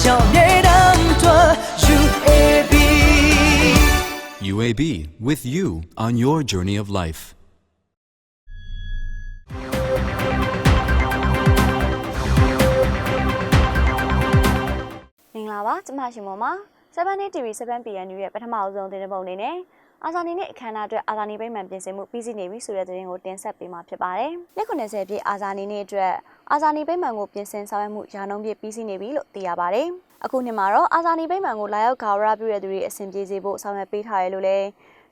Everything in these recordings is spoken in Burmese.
向别当作 UAB。 UAB with you on your journey of life. မင်္ဂလာပါကျမရှင်မော်မှာ7 day TV 7 PN ရဲ့ပထမအဆုံးသတင်းပုံအနေနဲ့ အာဇာနည်နဲ့အခမ်းအနားအတွက်အာဇာနည်ဗိမာန်ပြင်ဆင်မှုပြီးစီးနေပြီဆိုတဲ့သတင်းကိုတင်ဆက်ပေးမှာဖြစ်ပါတယ်။နှစ်90ပြည့်အာဇာနည်နေ့အတွက်အာဇာနည်ဗိမာန်ကိုပြင်ဆင်ဆောင်ရွက်မှုရာနှုန်းပြည့်ပြီးစီးနေပြီလို့သိရပါတယ်။အခုနှစ်မှာတော့အာဇာနည်ဗိမာန်ကိုလာရောက်ဂါဝရပြုတဲ့သူတွေအဆင်ပြေစေဖို့ဆောင်ရွက်ပေးထားရလို့လည်း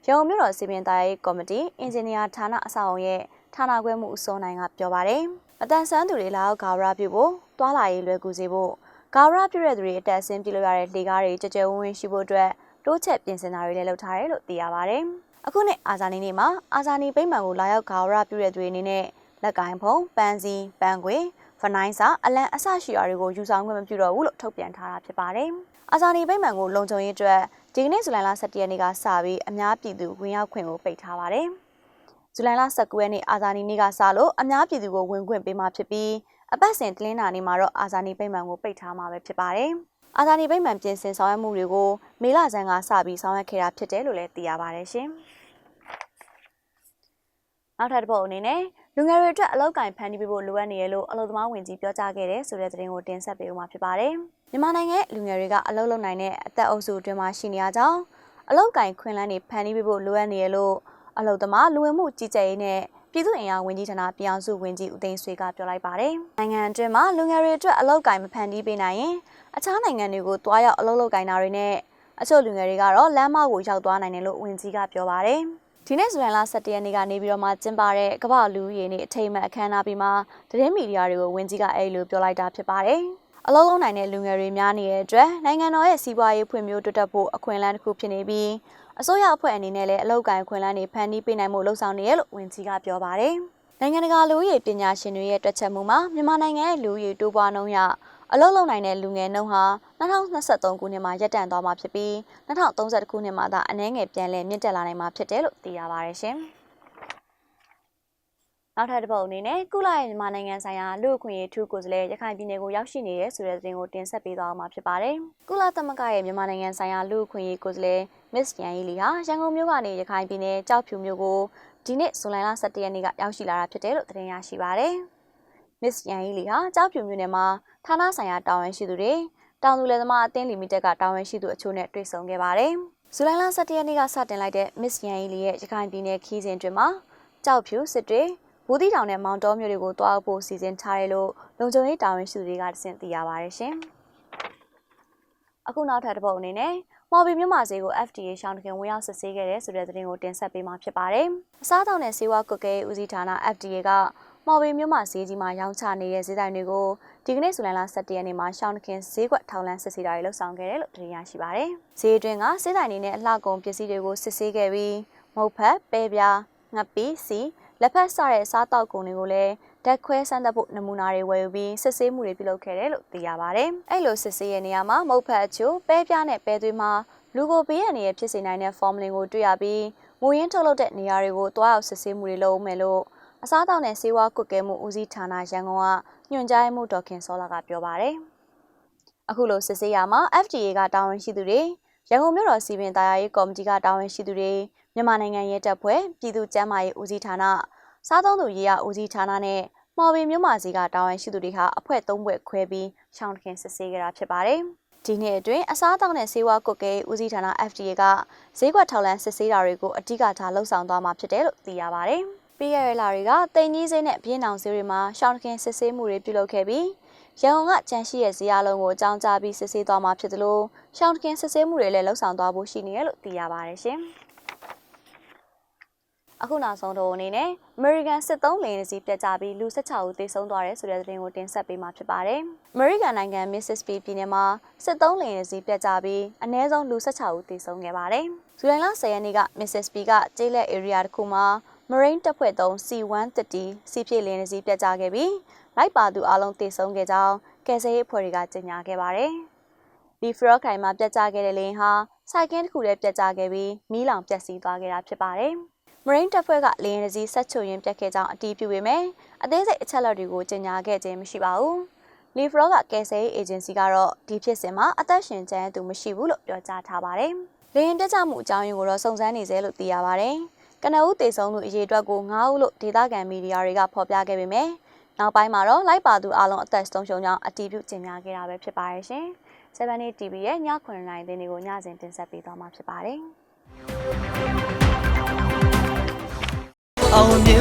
ရန်ကုန်မြို့တော်စီမံသားရေးကော်မတီအင်ဂျင်နီယာဌာနအဆောက်အုံရဲ့ဌာနခွဲမှုအစောနိုင်ကပြောပါတယ်။အတန်ဆန်းသူတွေလာရောက်ဂါဝရပြုဖို့တွာလာရေးလွယ်ကူစေဖို့ဂါဝရပြုတဲ့သူတွေအတက်အဆင်းပြုလို့ရတဲ့လေကားတွေကြကြဝင်းဝင်းရှိဖို့အတွက် တိုးချက်ပြင်ဆင်တာတွေလည်းလုပ်ထားတယ်လို့သိရပါတယ်။အခုနှစ်အာဇာနည်နေ့မှာအာဇာနည်ဗိမာန်ကိုလာရောက်ဂါဝရပြုတဲ့သူတွေအနေနဲ့လက်ကင်ဖုံပန်းစီပန်းခွေဖနိုင်းစာအလံအဆရှိရာတွေကိုယူဆောင်ခွင့်မပြုတော့ဘူးလို့ထုတ်ပြန်ထားတာဖြစ်ပါတယ်။အာဇာနည်ဗိမာန်ကိုလုံခြုံရေးအတွက်ဒီကနေ့ဇူလိုင်လ17ရက်နေ့ကစပြီးအများပြည်သူဝင်ရောက်ခွင့်ကိုပိတ်ထားပါတယ်။ဇူလိုင်လ19ရက်နေ့အာဇာနည်နေ့ကစလို့အများပြည်သူကိုဝင်ခွင့်ပေးမှာဖြစ်ပြီးအပတ်စဉ်တလင်းနာနေ့မှာတော့အာဇာနည်ဗိမာန်ကိုပိတ်ထားမှာပဲဖြစ်ပါတယ်။ အာဇာနည်ဗိမာန်ပြင်ဆင်ဆောင်ရွက်မှုတွေကိုမေလဆန်းကစပြီးဆောင်ရွက်ခဲ့တာဖြစ်တယ်လို့လည်းသိရပါတယ်ရှင်။နောက်ထပ်တစ်ပုဒ်အနေနဲ့လူငယ်တွေအတွက်အလောက်ကင်ဖန်တီးပေးဖို့လိုအပ်နေရလို့အလုပ်သမားဝင်ကြီးပြောကြားခဲ့တယ်ဆိုတဲ့သတင်းကိုတင်ဆက်ပေးဦးမှာဖြစ်ပါတယ်။မြန်မာနိုင်ငံရဲ့လူငယ်တွေကအလုပ်လုပ်နိုင်တဲ့အသက်အုပ်စုအတွင်းမှာရှိနေရကြောင်းအလောက်ကင်ခွင့်လန်းတွေဖန်တီးပေးဖို့လိုအပ်နေရလို့အလုပ်သမားလူဝင်မှုကြီးကြပ်ရေးနဲ့ ပြည်သူ့အင်အားဝန်ကြီးဌာနပြည်အောင်စုဝန်ကြီးဦးသိန်းဆွေကပြောလိုက်ပါတယ်။နိုင်ငံအတွင်းမှာလူငယ်တွေအတွက်အလောက်ကင်မဖန်တီးပေးနိုင်ရင်အခြားနိုင်ငံတွေကိုတွားရောက်အလုပ်လုပ်ကင်တာတွေနဲ့အချို့လူငယ်တွေကတော့လမ်းမကိုရောက်သွားနိုင်တယ်လို့ဝန်ကြီးကပြောပါတယ်။ဒီနေ့ဇူလိုင်လ17ရက်နေ့ကနေပြီးတော့မှကျင်းပတဲ့ကမ္ဘာလူရေးနေ့အထိမ်းအမှတ်အခမ်းအနားပြီးမှသတင်းမီဒီယာတွေကိုဝန်ကြီးကအဲ့လိုပြောလိုက်တာဖြစ်ပါတယ်။အလုံးလုံးနိုင်တဲ့လူငယ်တွေများနေတဲ့အတွက်နိုင်ငံတော်ရဲ့စီးပွားရေးဖွံ့ဖြိုးတိုးတက်ဖို့အခွင့်အလမ်းတစ်ခုဖြစ်နေပြီး အစိုးရအဖွဲ့အနေနဲ့လည်းအလောက်ကိုင်ခွင့်လန်းတွေဖန်တီးပေးနိုင်မှုလှုံ့ဆော်နေရလို့ဝန်ကြီးကပြောပါတယ်။နိုင်ငံတကာလူဦးရေပညာရှင်တွေရဲ့တွက်ချက်မှုမှာမြန်မာနိုင်ငံရဲ့လူဦးရေတိုးပွားနှုန်းရအလောက်လုံးနိုင်တဲ့လူငယ်နှုန်းဟာ2023ခုနှစ်မှာရပ်တန့်သွားမှာဖြစ်ပြီး2030ခုနှစ်မှာသာအနည်းငယ်ပြန်လည်မြင့်တက်လာနိုင်မှာဖြစ်တယ်လို့သိရပါတယ်ရှင်။ နောက်ထပ်တစ်ပုဒ်အနေနဲ့ကုလရဲ့မြန်မာနိုင်ငံဆိုင်ရာလူ့အခွင့်အရေးထူးကိုယ်စားလှယ်ရခိုင်ပြည်နယ်ကိုရောက်ရှိနေတယ်ဆိုတဲ့သတင်းကိုတင်ဆက်ပေးသွားမှာဖြစ်ပါတယ်။ကုလသမဂ္ဂရဲ့မြန်မာနိုင်ငံဆိုင်ရာလူ့အခွင့်အရေးကိုယ်စားလှယ် Miss ရန်ရီလီဟာရန်ကုန်မြို့ကနေရခိုင်ပြည်နယ်ကြောက်ဖြူမြို့ကိုဒီနေ့ဇူလိုင်လ17ရက်နေ့ကရောက်ရှိလာတာဖြစ်တယ်လို့သတင်းရရှိပါတယ်။ Miss ရန်ရီလီဟာကြောက်ဖြူမြို့နယ်မှာဌာနဆိုင်ရာတာဝန်ရှိသူတွေတောင်သူလယ်သမားအသင်းလီမိတက်ကတာဝန်ရှိသူအချို့နဲ့တွေ့ဆုံခဲ့ပါတယ်။ဇူလိုင်လ17ရက်နေ့ကစတင်လိုက်တဲ့ Miss ရန်ရီလီရဲ့ရခိုင်ပြည်နယ်ခီးစဉ်တွင်မှာကြောက်ဖြူစစ်တွေ ဘူးတီတောင်နဲ့မောင်တော်မြို့တွေကိုတွားဖို့စီစဉ်ထားတယ်လို့လုံခြုံရေးတာဝန်ရှိသူတွေကတစင်သိရပါတယ်ရှင်။အခုနောက်ထပ်တစ်ပုဒ်အနေနဲ့မော်ဘီမြို့မှာဈေးကို FDA ရှောင်းတခင်ဝင်ရောက်စစ်ဆေးခဲ့တဲ့ဆိုတဲ့သတင်းကိုတင်ဆက်ပေးမှာဖြစ်ပါတယ်။အစားအသောက်နဲ့ဆေးဝါးကွက်ကဲဦးစီးဌာန FDA ကမော်ဘီမြို့မှာဈေးကြီးမှာရောင်းချနေတဲ့ဈေးတိုင်းတွေကိုဒီကနေ့ဇူလိုင်လ17ရက်နေ့မှာရှောင်းတခင်ဈေးကွက်ထောင်လန်းစစ်ဆေးတာတွေလှုပ်ဆောင်ခဲ့တယ်လို့သတင်းရရှိပါတယ်။ဈေးအတွင်းကဈေးတိုင်းတွေနဲ့အလှကုန်ပစ္စည်းတွေကိုစစ်ဆေးခဲ့ပြီးမုတ်ဖက်၊ပဲပြား၊ငှက်ပီးစီ လက်ဖက်စတဲ့စားတောက်ကုန်တွေကိုလည်းဓာတ်ခွဲစမ်းသပ်ဖို့နမူနာတွေဝယ်ယူပြီးစစ်ဆေးမှုတွေပြုလုပ်ခဲ့တယ်လို့သိရပါတယ်။အဲ့လိုစစ်ဆေးရဲ့နေရာမှာမုတ်ဖက်အချို့ပဲပြားနဲ့ပဲသွေးမှာလူကိုပေးရနေတဲ့ဖြစ်စေနိုင်တဲ့ formulin ကိုတွေ့ရပြီးမူရင်းထုတ်လုပ်တဲ့နေရာတွေကိုတွားရောက်စစ်ဆေးမှုတွေလုပ်မယ်လို့အစားအသောက်နဲ့ဆေးဝါးကွက်ကဲမှုဦးစီးဌာနရန်ကုန်ကညွှန်ကြားမှုဒေါက်ခင်စောလာကပြောပါတယ်။အခုလိုစစ်ဆေးရမှာ FDA ကတာဝန်ရှိသူတွေရန်ကုန်မြို့တော်စီပင်တရားရေးကော်မတီကတာဝန်ရှိသူတွေ မြန်မာနိုင်ငံရဲတပ်ဖွဲ့ပြည်သူ့ကျန်းမာရေးဦးစီးဌာနစားသုံးသူရေးရဦးစီးဌာနနဲ့မော်ဘီမြို့မှာစီကတာဝန်ရှိသူတွေဟာအဖွဲ့၃ဘွဲ့ခွဲပြီးရှောင်းတခင်စစ်ဆေးကြတာဖြစ်ပါတယ်။ဒီနေ့အတွင်းအစားအသောက်နဲ့ဆေးဝါးကွက်ကဲဦးစီးဌာန FDA ကဈေးကွက်ထောက်လန်းစစ်ဆေးတာတွေကိုအဓိကထားလှုပ်ဆောင်သွားမှာဖြစ်တယ်လို့သိရပါတယ်။ပြီးရတဲ့လတွေကတိန်ကြီးစိမ့်နဲ့ပြင်းအောင်ဈေးတွေမှာရှောင်းတခင်စစ်ဆေးမှုတွေပြုလုပ်ခဲ့ပြီးရန်ကုန်ကကြန့်ရှိရဲ့ဇေယျလုံးကိုအကြောင်းကြားပြီးစစ်ဆေးသွားမှာဖြစ်တယ်လို့ရှောင်းတခင်စစ်ဆေးမှုတွေလည်းလှုပ်ဆောင်သွားဖို့ရှိနေတယ်လို့သိရပါတယ်ရှင်။ အခုနောက်ဆုံးတော့အနေနဲ့ American စစ်သုံးလေယာဉ်စီးပြတ်ကျပြီးလူ16ဦးသေဆုံးသွားတယ်ဆိုတဲ့သတင်းကိုတင်ဆက်ပေးမှာဖြစ်ပါတယ်။ American နိုင်ငံ Mississippi ပြည်နယ်မှာစစ်သုံးလေယာဉ်စီးပြတ်ကျပြီးအနည်းဆုံးလူ16ဦးသေဆုံးခဲ့ပါတယ်။ဇူလိုင်လ10ရက်နေ့က Mississippi ကကျေးလက် area တစ်ခုမှာ Marine တပ်ဖွဲ့သုံး C-130 စီးပြည့်လေယာဉ်စီးပြတ်ကျခဲ့ပြီးလိုက်ပါသူအလုံးသေဆုံးခဲ့ကြောင်းကယ်ဆယ်ရေးအဖွဲ့တွေကကြေညာခဲ့ပါတယ်။ဒီဖရော့ခိုင်မှာပြတ်ကျခဲ့တဲ့လေယာဉ်ဟာစိုက်ကင်းတစ်ခုတည်းပြတ်ကျခဲ့ပြီးမီးလောင်ပျက်စီးသွားခဲ့တာဖြစ်ပါတယ်။ မရင်းတပ်ဖွဲ့ကလေရင်စီဆက်ချိုရင်းပြတ်ခဲ့ကြောင်းအတည်ပြုပေမဲ့အသေးစိတ်အချက်အလက်တွေကိုကြေညာခဲ့ခြင်းမရှိပါဘူးလီဖရော့ကကယ်ဆယ်ရေး agency ကတော့ဒီဖြစ်စဉ်မှာအသက်ရှင်ကျန်သူမရှိဘူးလို့ပြောကြားထားပါတယ်။လေရင်တက်ကြမှုအကြောင်းရင်းကိုတော့စုံစမ်းနေသေးလို့သိရပါတယ်။ကနဦးတေဆုံးသူအရေအတွက်ကို9ဦးလို့ဒေသခံမီဒီယာတွေကဖော်ပြခဲ့ပေမယ့်နောက်ပိုင်းမှာတော့လိုက်ပါသူအလုံးအသက်ဆုံးရှုံးကြောင်းအတည်ပြုကြေညာခဲ့တာပဲဖြစ်ပါရဲ့ရှင်။7 day TV ရဲ့ည9:00နာရီသတင်းတွေကိုညစဉ်တင်ဆက်ပေးသွားမှာဖြစ်ပါတယ်။